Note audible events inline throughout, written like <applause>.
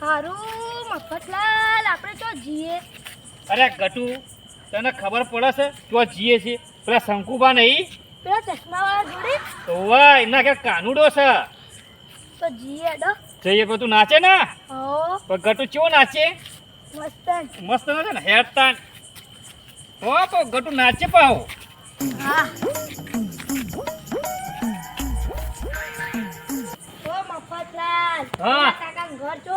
હારું મફતલાલ આપણે તો જીએ. અરે ગટુ તને ખબર પડે છે? તો જીએ છે પેલા શંકુબા નહીં? પેલા ચશ્માવાળા જોડે? તો વાહ એમના કે કાનુડો છે. તો જીએ ડો જઈએ બધું નાચે ને? હો. પણ ગટુ ચો નાચે? મસ્ત મસ્ત નાચે ને હેડતાન. હો તો ગટુ નાચે પાહો હા. મફતલાલ હા. કાકા ઘર જો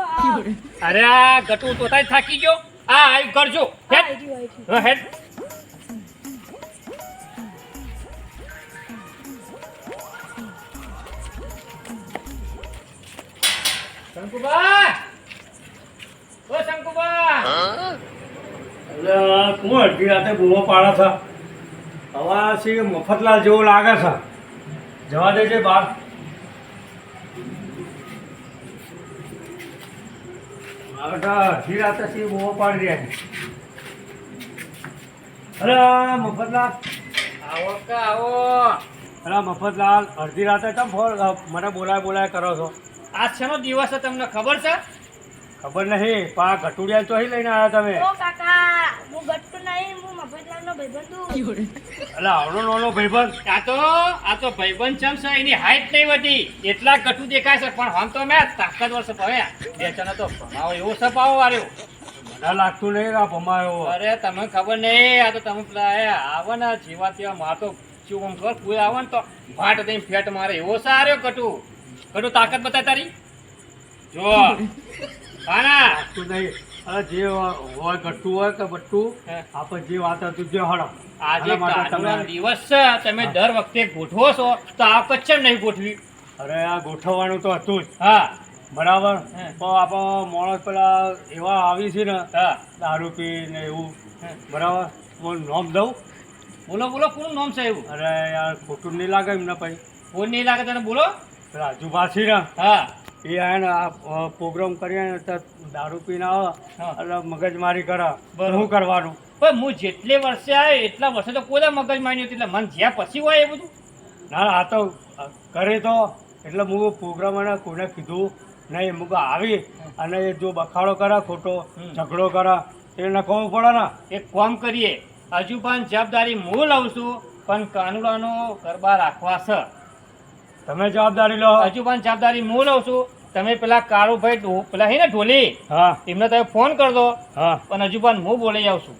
અરે આ ગટુ તો તાય થાકી ગયો. આ આવી કરજો હેડ. આઈ આઈ ગયું. હેડ. શંકુબા! ઓ શંકુબા! એટલે કોણ અડધી રાતે બૂમો પાડે અવાજ છે મફતલાલ જેવો લાગે છે જવા દેજે બહાર. પાડી રહ્યા છે. અરે મફતલાલ. આવો કે આવો. અરે મફતલાલ અડધી રાતે કેમ ફોન મને બોલાય બોલાય કરો છો? આજ શેનો દિવસ છે તમને ખબર છે? ખબર નહીં પા ઘટુડિયા ચોહી લઈને આવ્યા તમે. કાકા. હું નહીં હું મફતલાલનો ભાઈબંધ છું. આવડો નાનો ભાઈબંધ. આ તો આ તો ભાઈબંધ ચમ છે એની હાઈટ નહીં વધી. એટલા કટુ દેખાય છે પણ હમ તો મેં તાકાતવર છે ભવ્યા તો ભમાવો એવો છે પાવો વાર્યો મને લાગતું નહીં આ ભમાયો અરે તમને ખબર નહીં આ તો તમે પેલા આવો ને જેવા તેવા માર તો શું આમ ખબર કોઈ આવે ને તો ભાટ દઈને ફેટ મારે. એવો સાર્યો કટુ. કટુ તાકાત બતાય તારી? જો. <laughs> કાના? નહીં. અરે જે હોય ગટ્ટુ હોય કે બટ્ટુ. આપણે જે વાત હતું જે હડો આજે માટે દિવસ છે તમે દર વખતે ગોઠવો છો તો આ કચ્છમ નહીં ગોઠવી? અરે આ ગોઠવવાનું તો હતું જ. હા. બરાબર. તો આપણો માણસ પેલા એવા આવી છે ને હા. દારૂ પી ને એવું. બરાબર? હું નોમ દઉં? બોલો બોલો કોનું નામ છે એવું? અરે યાર ખોટું નહીં લાગે એમને પછી. કોણ નહીં લાગે તને બોલો. રાજુભાસી છે ને હા. એ આને આ પ્રોગ્રામ કરીને તો દારૂ પીને આવે. એટલે મગજમારી કરે. શું કરવાનું? પણ હું જેટલે વર્ષે આવે એટલા વર્ષે તો કોઈ મગજ માન્યું એટલે મન જ્યાં પછી હોય એ બધું? ના આ તો કરે તો. એટલે હું પ્રોગ્રામ એને કોને કીધું નહીં. મુક આવી. અને એ જો બખાડો કરે ખોટો ઝઘડો કરે એ નખવું પડે ને. એક કામ કરીએ. હજુ પણ જવાબદારી હું લઉં છું પણ કાનુડાનો ગરબા રાખવા છે. તમે જવાબદારી લો. હજુ પણ જવાબદારી હું લઉં છું. તમે પેલા કાળુભાઈ પેલા હે ને ઢોલી? હા. એમને તમે ફોન કરી દો હા. પણ હજુ પણ હું બોલી જાઉં છું.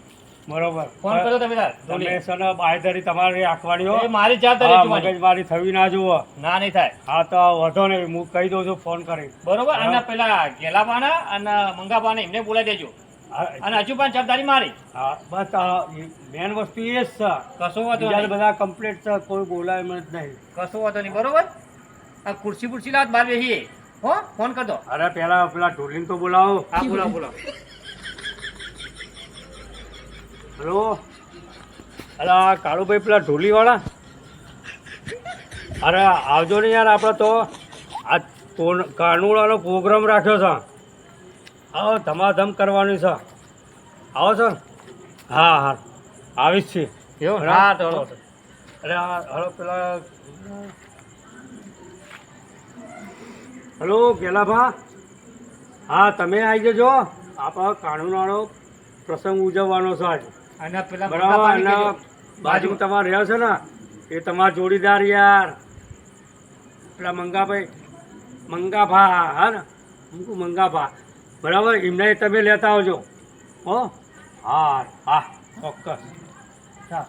બરોબર. ફોન કરો તમે તમે ઢોલી. બાયદારી તમારી રાખવાની મારી જવાબદારી હા, જોવાની. થવી ના જુઓ. ના નહીં થાય. હા તો વધો નહીં. હું કહી દઉં છું ફોન કરી. બરોબર. અને પેલા ગેલાબાના અને મંગાબાને એમને બોલાવી દેજો. અને હજુ પણ જવાબદારી મારી. હા બસ મેન વસ્તુ એ જ છે. કશો વાંધો નહીં. બધા કમ્પ્લીટ છે કોઈ બોલાય એમ જ નહીં. કશો વાંધો નહીં બરોબર? આ ખુરશી ખુરશી લાવ બાર બેસીએ હો ફોન કર દો. અરે પેલા પેલા ઢોલીને તો બોલાવો. હા બોલાવો બોલાવો. હલો? અરે આ કાળુભાઈ પેલા ઢોલીવાળા? અરે આવજો ને યાર આપણે તો. આ કાનુડાનો પ્રોગ્રામ રાખ્યો છે. આવો ધમાધમ કરવાની છે. આવો છો? હા હા. આવીશ છીએ એવું? હા, તો હળો. અરે હળો પેલા હલો ગેલાભા હા તમે આવી જજો. આપણા કાનુડાનો પ્રસંગ ઉજવવાનો છે આજે. અને પેલા બરાબર એના અને બાજુ તમારે રહ્યો છે ને એ તમારા જોડીદાર યાર. પેલા મંગાભાઈ મંગાભા હા ને? હું મંગાભા. બરાબર? એમને તમે લેતા આવજો. હો? હા હા ચોક્કસ.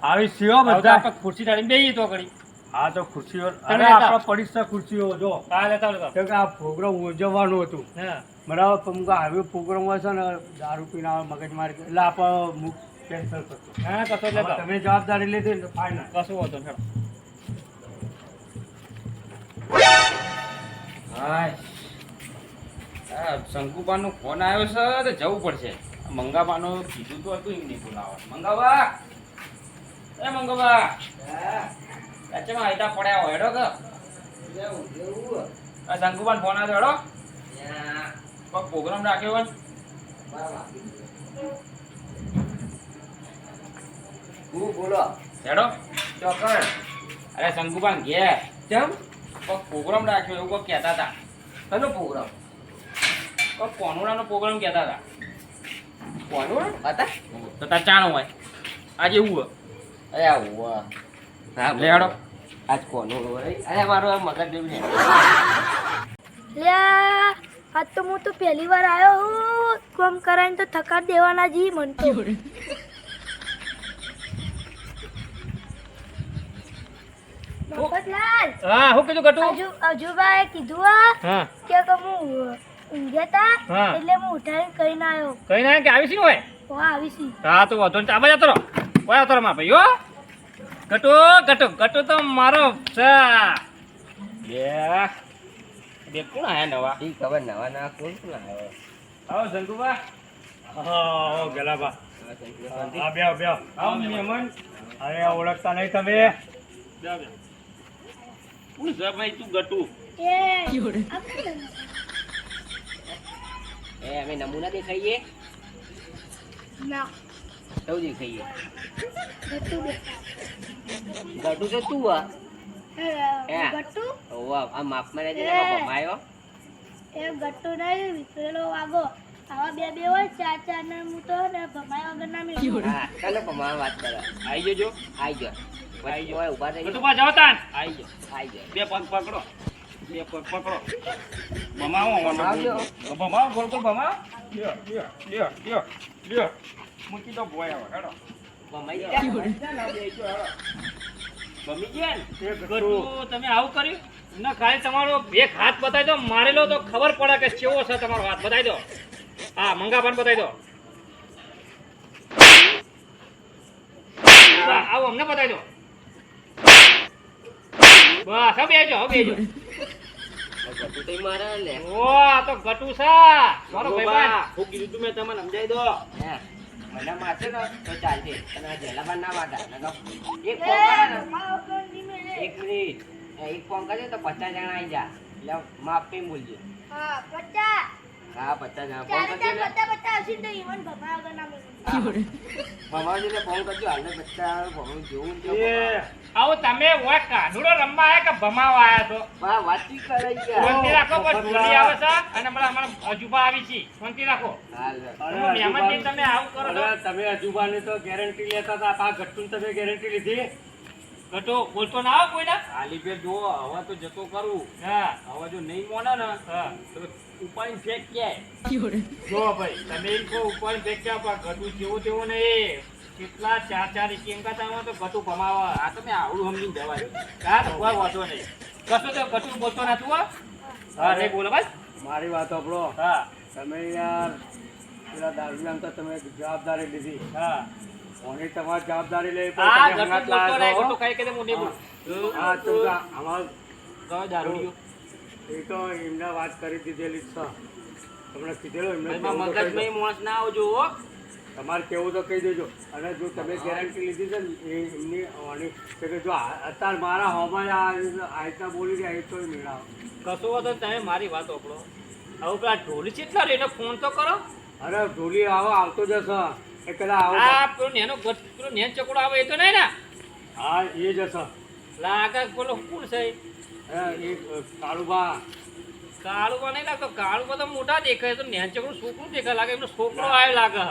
આવી હો તો બધા. ખુરશી ડાળીને બેસીએ તો ઘડી. હા તો ખુરશીઓ અરે આપણા પડીશા ખુરશીઓ જો. હા લેતા આવજો. કે આ પ્રોગ્રામ ઉજવવાનું હતું. હા. બરાબર પણ મુકા આવી પ્રોગ્રામ હોય છે ને દારૂ પીને મગજ મારી એટલે આપણે મુક કેન્સલ કરતો હા કશો લેતા તમે જવાબદારી લીધી ને ફાઇનલ કશો નહીં, હાય. આ શંકુબાનો ફોન આવ્યો છે તો જવું પડશે. મંગાબાનો કીધું તો હતું એમને બોલાવવા. મંગાવા એ મંગાબા અચ્છા આયતા પડ્યા હોય હેડો કે આ શંકુબાનો ફોન આવ્યો હેડો. કોઈ પ્રોગ્રામ રાખ્યો હોય? હું બોલો. હેડો. ચોકડ અરે શંકુબાન ઘેર. કેમ? કોઈ પ્રોગ્રામ રાખ્યો એવું કોઈ કહેતા હતા? કનો પ્રોગ્રામ? કોનુડાનો પ્રોગ્રામ કહેતા હતા. કોનોડા હતા તો તાર ચાણો હોય. આજે એવું હોય. અરે આવું હા લેડો આજ કોનોડો અરે મારો મગજ જેવું છે. લ્યા આજ તો હું તો પહેલી વાર આવ્યો હું. કોમ કરાઈને તો થકાર દેવાના જી મન તો. મફતલાલ હા હું કીધું ગટુ અજુ હજુભાઈએ કીધું આ હા. કે કે હું ઊંઘ્યા એટલે હું ઉઠાઈને કહીને આવ્યો કઈ ના કે આવી છે હોય હા આવી છી હા તો વાંધો નહીં. આમાં જતો રહો. ઓય રહો મારા ભાઈ હો. ઘટો ગટુ ગટુ તો મારો છે. બે. બે કોણ આયા નવા? ઈ ખબર નવા નવા કોણ કોણ આવ્યો આવો હા ગેલાબા હા, બે બે આવો મહેમાન. અરે ઓળખતા નહીં તમે. બે. ભાઈ તું ગટુ? એ આ કોણ? એ અમે નમૂના દેખાઈએ? ના. સૌ દેખાઈએ? ગટુ છે તું આ? ગટુ? ઓવા આ માપમાં રહેજે. ને ભમાયો એ. ગટુ નહીં વિસરેલો વાગો આવા બે બે હોય ચાર ચાર ને હું તો ને ભમાય વગર ના મેળવું. હા ચાલો ભમા વાત કરો. આઈ જજો. આઈ જો આઈ જો ઊભા થઈ ગયો જાઓ. પા તાન. આઈ ગયો આઈ જો બે પગ પકડો. પકડો ભમાવો ભમાવો ગોળ ગોળ ભમાવો લ્યો લ્યો લ્યો લ્યો લ્યો. મૂકી દો ભોય હવે હેડો. ભમાઈ ગયા. ભમી ગયા ને? એ ગટુ. ગટુ તમે આવું કર્યું? ના ખાલી તમારો એક હાથ બતાવી દો મારેલો તો ખબર પડે કે કેવો છે તમારો હાથ. બતાવી દો. હા મંગાભાન બતાવી દો. આવો અમને બતાવી દો. બસ હવે બેજો હવે બેજો. ગટુ મારે ઓ આ તો ગટુ છે. મારો ભાઈબંધ. હું કીધું તું મેં તમને સમજાઈ દો. હે. મને મારશે ને તો ચાલશે અને આ જેલાબાન ના વાટા એક ફોન કરે. ને. એક મિનિટ. એક ફોન તો પચાસ જણા આવી જા. એટલે માફી બોલજે. હા પચાસ. હા પચાસ જણા ફોન કરજે ને. આવશે તો ઈવન ના ભમાવજે ને ફોન કરજો હાલને જેવું ને એ આવો તમે ઓય કાઢુડો રમવા આયા કે ભમાવા આયા તો બા વાતચીત કરે છે. શાંતિ રાખો કોઈ ઢોલી આવે છે અને પેલા અમારા અજુબા આવી છે. શાંતિ રાખો. હાલ. તમે તમે આવું કરો તમે અજુબાની તો ગેરંટી લેતા હતા. આ ગટ્ટુની તમે ગેરંટી લીધી? ગટો બોલતો ના આવો કોઈના? ખાલી પેટ જો હવે તો જતો કરું. હા. હવે જો નહીં મોને ને હા. તો ઉપાડીને ફેંક જો ભાઈ તમે કહો ઉપર ફેંક્યા પણ ગટુ જેવો તેવો નહીં કેટલા ચાર ચાર કેંકા તામાં તો ગટુ ભમાવા. આ તમે આવડું સમજીને જવા દો કોઈ વાંધો નહીં. કશું તો ગટુ બોલતો ના તું હા નહીં બોલો બસ. મારી વાત આપણો હા. તમે યાર પેલા દારૂડિયાને તો તમે જવાબદારી લીધી. હા. કોની તમારી જવાબદારી લે બોલતો. કે હું નહીં બોલું. હા તો અમાર દારૂડિયો. એ તો એમને વાત કરી દીધેલી છે. તમને કીધેલો એમને માણસ ના આવજો હો. તમારે કેવું તો કહી દેજો. અને જો તમે ગેરંટી લીધી છે ને એ એમની ઓની કે જો અત્યારે મારા હોમાં આ રીતના બોલી રહ્યા એ તો મેળાવ. કશું વાંધો તો તમે મારી વાત ઓકળો હવે પેલા ઢોલી કેટલા રે એને ફોન તો કરો. અરે ઢોલી આવો આવતો જશે. એ પેલા આવો. આ પેલો નેનો પેલો નેન ચકડો આવે એ તો નહીં ને? હા એ જશે. લાગે પેલો કોણ છે એ કાળુબા. કાળુબા નહીં લાગતો. કાળુમાં તો મોટા દેખાય તો નેન ચકડું છોકરું દેખાય લાગે. એમનો છોકરો આવે લાગે.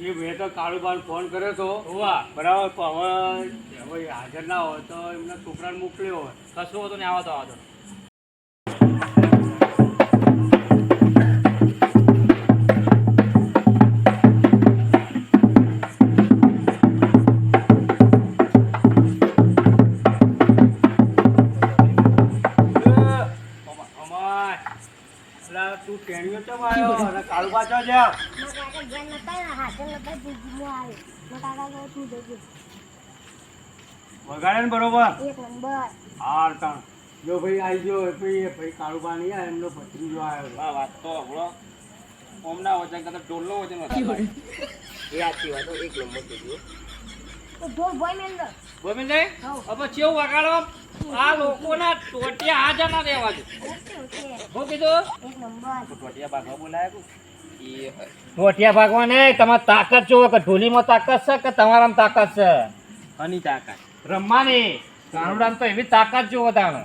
એ મેં તો કાળુબાને ફોન કર્યો તો. હોવા. બરાબર પણ હવે હવે હાજર ના હોય તો એમના છોકરાને મોકલ્યો હોય. કશો હતો નહીં આવતો તો આવો તો. જજે વગાડે ને બરોબર. એક તાણ. જો ભાઈ આવી ગયો ભાઈ ભાઈ કાળુબા નહીં આવે એમનો ભત્રીજો આવ્યો આ વાત તો હળો ઓમના વજન કરતા ડોલનો વજન વધારે એ આખી વાતો એક નંબર કીધું ઢોલ ગોવિંદભાઈ હવે ચેવું વગાડો આ લોકોના ટોટિયા હાજર ના દેવા કીધું? એક નંબર. ટોટિયા બાગવા બોલાયા તું એ હોય. ટોટિયા ભાગવા નહીં તમારે તાકાત જોવો કે ઢોલીમાં તાકાત છે કે તમારામાં તાકાત છે? અની તાકાત. રમવાની. કાનુડામાં તો એવી તાકાત જોવો તાણે.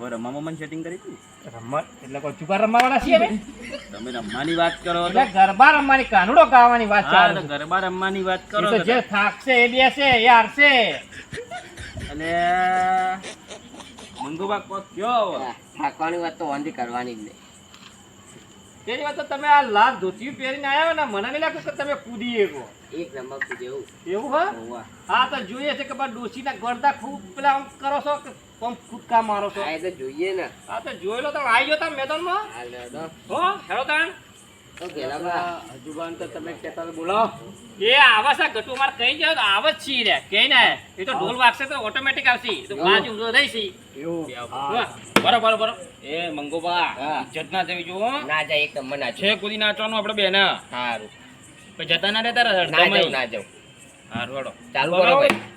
રમવામાં મને સેટિંગ કરી હતી? રમવા એટલે કોઈ ચુકા રમવાવાળા છીએ ને તમે રમવાની વાત કરો એટલે ગરબા રમવાની કાનુડો ગાવાની વાત ચાલે છે. ગરબા રમવાની વાત કરો તો તો જે થાકશે એ બેસે એ હારશે. અને મંગુબા કોક કયો? થાકવાની વાત તો વાંધી કરવાની જ નહીં. તેની વાત તો તમે આ લાલ ધોતી પહેરીને આવ્યા ને મને નહીં લાગતું કે તમે કૂદી શકો એક નંબર જેવું એવું. હા હા તો જોઈએ છે કે બા ડોશીના ગળદા ખૂબ પેલા આમ કરો છો કે આમ કૂદકા મારો છો? આ એ તો જોઈએ ને. હા તો જોઈ લો તો આવી ગયો તમે મેદાનમાં. હાલ. હો હેડો તાણ. હજુબાન તો તમે કહેતા બોલો. એ આવા છે ગટુ માર કઈ જાય આવ જ છી રે. કઈ ના એ તો ઢોલ વાગશે તો ઓટોમેટિક આવશે. તો બાજુ ઊભો રહીશી બરો બરો બરો. એ મંગોબા. ઇજ્જત ના જવી જો ના જાય એક નંબર છે કુદી નાચવાનું આપણે બેન. સારું જતા ના રહેતા ના જાવ ના હારું ચાલુ કરો ભાઈ.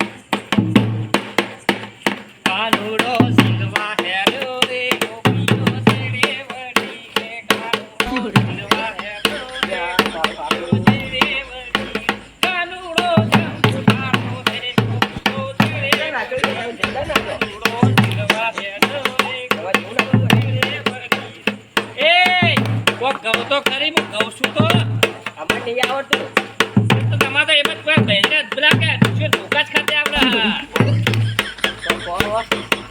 તો કોણ હો?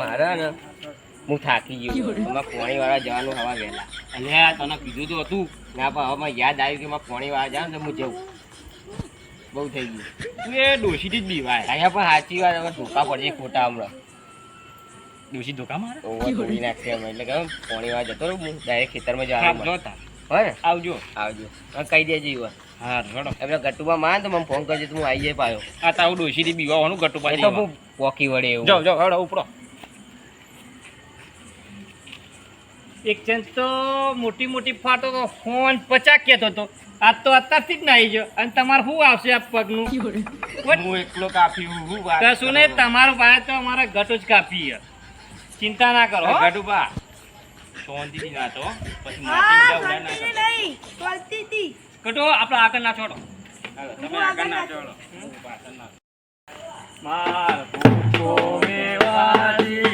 મારા ને હું થાકી ગયો અમારે પોણી વાળા જવાનું હવા વહેલા. અને તને કીધું તો હતું ના પણ હવે યાદ આવ્યું કે મારે પોણી વાળા જાઉં તો હું જઉં. બહુ થઈ ગયું. તું એ ડોશીથી જ બીવાય. અહીંયા પણ સાચી વાત હવે ધોકા પડશે ખોટા હમણાં. ડોશી ધોકા મારે? ઓવર તોડી નાખશે અમે એટલે કહું પોણી વાળા જતો રહું હું ડાયરેક્ટ ખેતરમાં જવાનું જો મને. હોય આવજો. આવજો. કહી દેજો એવા હા રડો. એટલે ગટુમાં માં તો મને ફોન કરજો તો હું આવી જાય પાયો આ તાવ ડોશીથી બીવાનું ગટુ એ તો હું પોકી વળે એવું. જાઓ જાઓ હડો ઉપડો. એક ચંદ તો મોટી મોટી ફાટો તો ફોન પચાક કહેતો હતો. આજ તો અત્યારથી જ આવી ગયો. અને તમારે શું આવશે આ પગનું? હું એકલો કાપી હું કશું નહીં તમારો ભાઈ તો અમારા ગટો જ કાપી ચિંતા ના કરો પછી માટી ઉડા ના ચાલતી હતી. ગટો આપણે આગળ ના છોડો હાલો, તમે આગળ ના છોડો. માર ભૂખો મેવાડી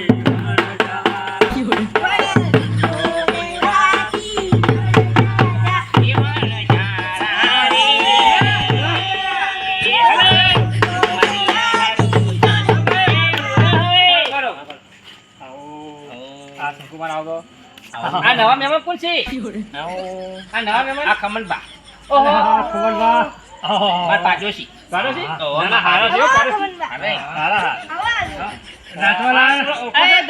આ શંકુમાન આવો આ નવા મહેમાન કોણ છે? આ નવા મહેમાન? આ ખમણબા. ઓહો. ખબરદાર મારા પાડોશી. પાડોશી ઓહો, ના, ના, હારો છે હો, પાડોશી. અરે, હારા, હારા. નાચવા લાયા? હારા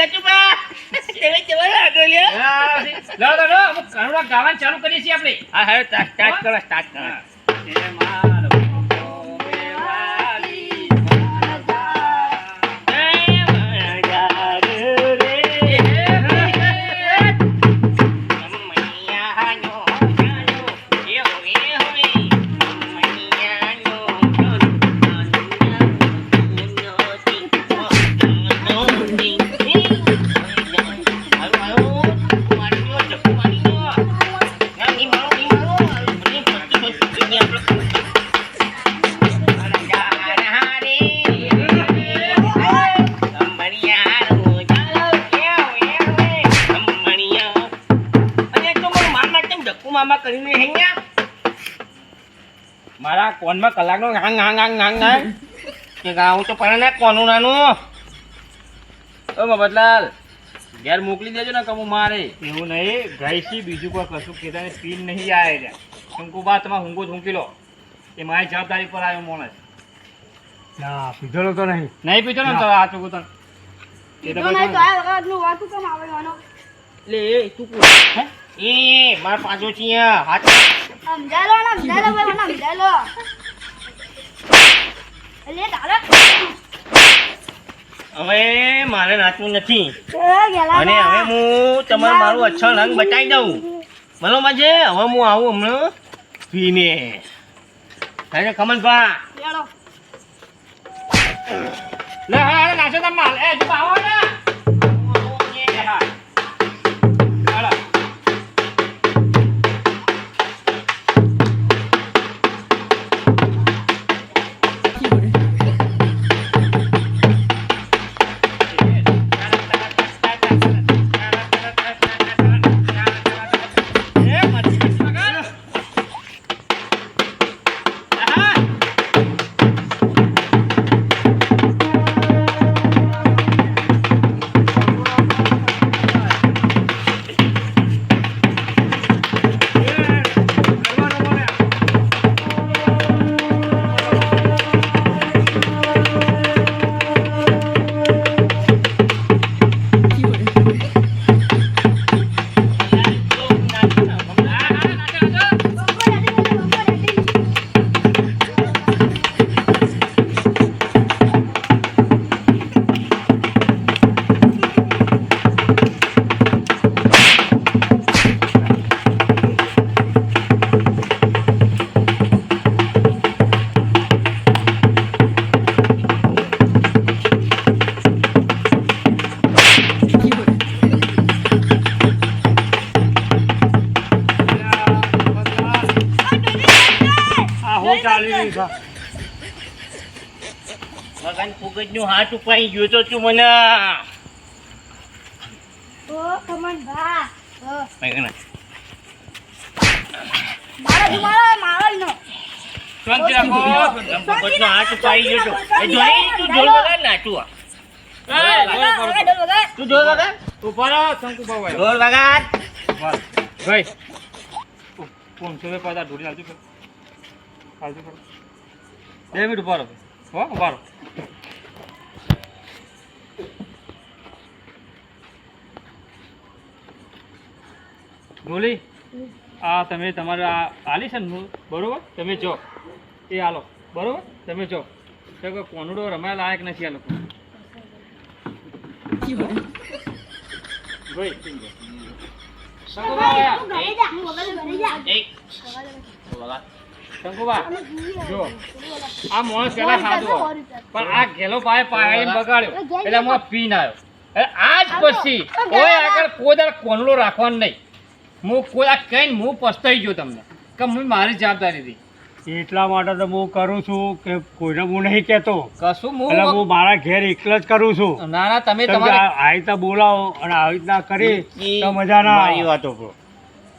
છે. લો, લો, લો, અમુક કાનુડા ગાવાનું ચાલુ કરીએ છીએ આપણે. હા હવે સ્ટાર્ટ સ્ટાર્ટ કરો સ્ટાર્ટ કરો. એ માર કલાકનો હાંગ હાંગ હાંગ હાંગ હાંગ. કે ગાવું તો પડે ને કોનું નાનું? ઓ મફતલાલ ઘેર મોકલી દેજો ને કમું મારે. એવું નહીં ગાયસી બીજું કોઈ કશું કહેતા નહીં પીન નહીં આવે છે શંકુબા તમે હુંગો જ લો એ મારી જવાબદારી પર આવ્યો માણસ. ના પીધેલો તો નહીં. નહીં પીધો ને તો આ ચૂકું તને એ તો તો નહીં તો પછી આ વખતનું વાતું કેમ આવે એનો? લે એ તું? એ માર પાછો છીએ. હાથ સમજાય લો ને સમજાય લો ભાઈ મને સમજાય લો એટલે હવે મારે નાચવું નથી. અને હવે હું તમારું મારું અચ્છા રંગ બતાવી દઉં. બરોબર છે હવે હું આવું હમણાં પીને થાય કમલ ભા. લે નાચો તમે એ જો આવો ને ફુગજનું હાથ ઉપાઈ ગયો તો તું મને ઓ કમન ભા. ઓ મગન મારો ઈ મારો મારો નો. શાંતિ રાખો. ફુગજનો હાથ ઉપાઈ ગયો તો. એ જોઈ તું ઢોલ વગાડ નાચું આ. એ વગા વગા ડોલ વગા તું ઢોલ વગાડ? ઊભા શંકુ ભાઈ ઢોલ વગાડ. ભાઈ. પાંચસો રૂપિયા ઢોળી આવજો આવજો બે મિનિટ ઊભા રહો હો ઊભા રહો ઢોલી આ તમે તમારે આ આલી છે ને બરોબર? તમે જો. એ આલો. બરોબર? તમે જો. કોઈ કોનુડો રમાય લાયક નથી આ લોકો. જા આ માણસ પેલા ખાધો પણ આ ઘેલો પાય પાય બગાડ્યો. એટલે હું પીને આવ્યો. એટલે આજ પછી કોઈ આગળ કોઈ દાડો રાખવાનો નહીં. હું કોઈ આ કહીને હું પસ્તાઈ ગયો તમને કે હું મારી જવાબદારી હતી એટલા માટે તો હું કરું છું કે કોઈને હું નહીં કહેતો. કશું એટલે હું હું મારા ઘેર એકલો જ કરું છું. ના ના તમે તમારે આ આવી રીતના બોલાવો અને આવી રીતના કરી તો મજા ના મારી વાતો પર.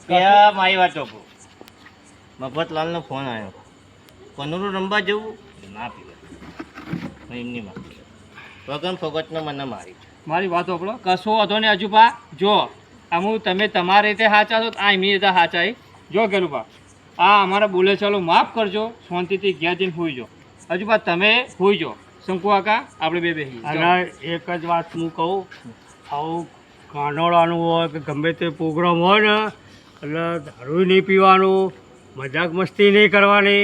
ત્યાં મારી વાતો પર. મફતલાલનો ફોન આવ્યો. કોનુરું રમવા જવું? ના પીવા એમની માં વગન ફોગટનો મને મારી મારી વાતો આપણો કશો હતો ને હજુ પા જો અમુક તમે તમારી રીતે સાચા છો આ એમની રીતે સાચા જો ગરુભા આ અમારા બોલે ચાલો માફ કરજો શાંતિથી ગયા જઈને હોઈ જો હજુભા તમે હોઈ જો શંકુ કાકા આપણે બે બે અને એક જ વાત હું કહું આવું કાનોડાનું હોય કે ગમે તે પ્રોગ્રામ હોય ને એટલે દારૂ નહીં પીવાનું મજાક મસ્તી નહીં કરવાની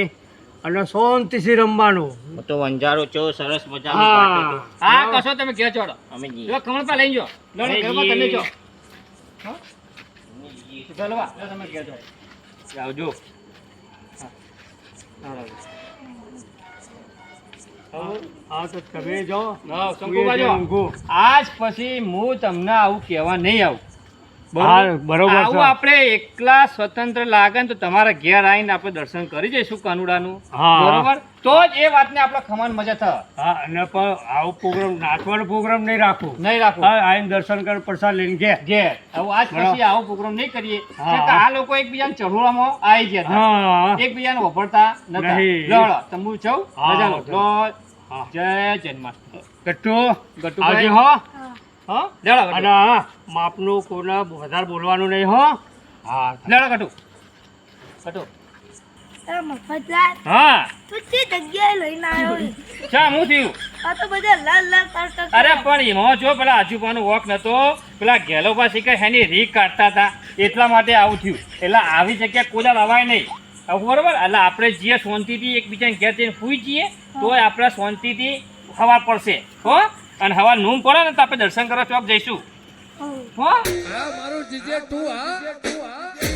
અને શાંતિથી રમવાનું. તો વંજારો ચો સરસ મજા હા. કશો તમે ક્યાં ચોડો. અમે જો. કમળ પા લઈ જો અમે તમે. જો. અમે જઈએ. ચાલો વા લો તમે ઘેર આવજો. આજ પછી હું તમને આવું કહેવા નહીં આવું. બરોબર? આવું આપણે એકલા સ્વતંત્ર લાગે તો તમારા ઘેર આવીને આપણે દર્શન કરી જઈશું કાનુડાનું. બરોબર? તો જ એ વાતને આપણે ખમાન મજા થાય. હા અને પણ આવો પ્રોગ્રામ નાચવાનો પ્રોગ્રામ નહીં રાખવું નહીં રાખો. આવીને દર્શન કર પ્રસાદ લઈને ઘેર. ઘેર. આવું આજ પછી આવો પ્રોગ્રામ નહીં કરીએ. આ લોકો એકબીજાને ચઢોળવામાં આવી ગયા હતા. એકબીજાને વફરતા નતા. નહીં. લડો મજા લો હા. જય જન્માષ્ટમી. ગટ્ટુ. ગટ્ટુભાઈ. આવજે હો. હા? લેડો અને હા, માપનું કોઈને વધારે બોલવાનું નહીં હો? હા. લેડો કટુ મફતલાલ હા. તું તો અરે પણ એમાં જો પેલા આજુબાનું વોક નતો પેલા ગેલો પાસે કે એની રીક કાઢતા હતા એટલા માટે આવું થયું. એટલે આવી જગ્યા કોદાલ અવાય નહીં. બરોબર? એટલે આપણે જે શાંતિથી એકબીજાને ઘેર જઈને સુઈ જઈએ તોય આપણે શાંતિથી ખબર પડશે. હો? અને હવા નૂમ પડે ને તો આપણે દર્શન કરવા ચોક જઈશું. હો? હા મારું જીજે તું હા.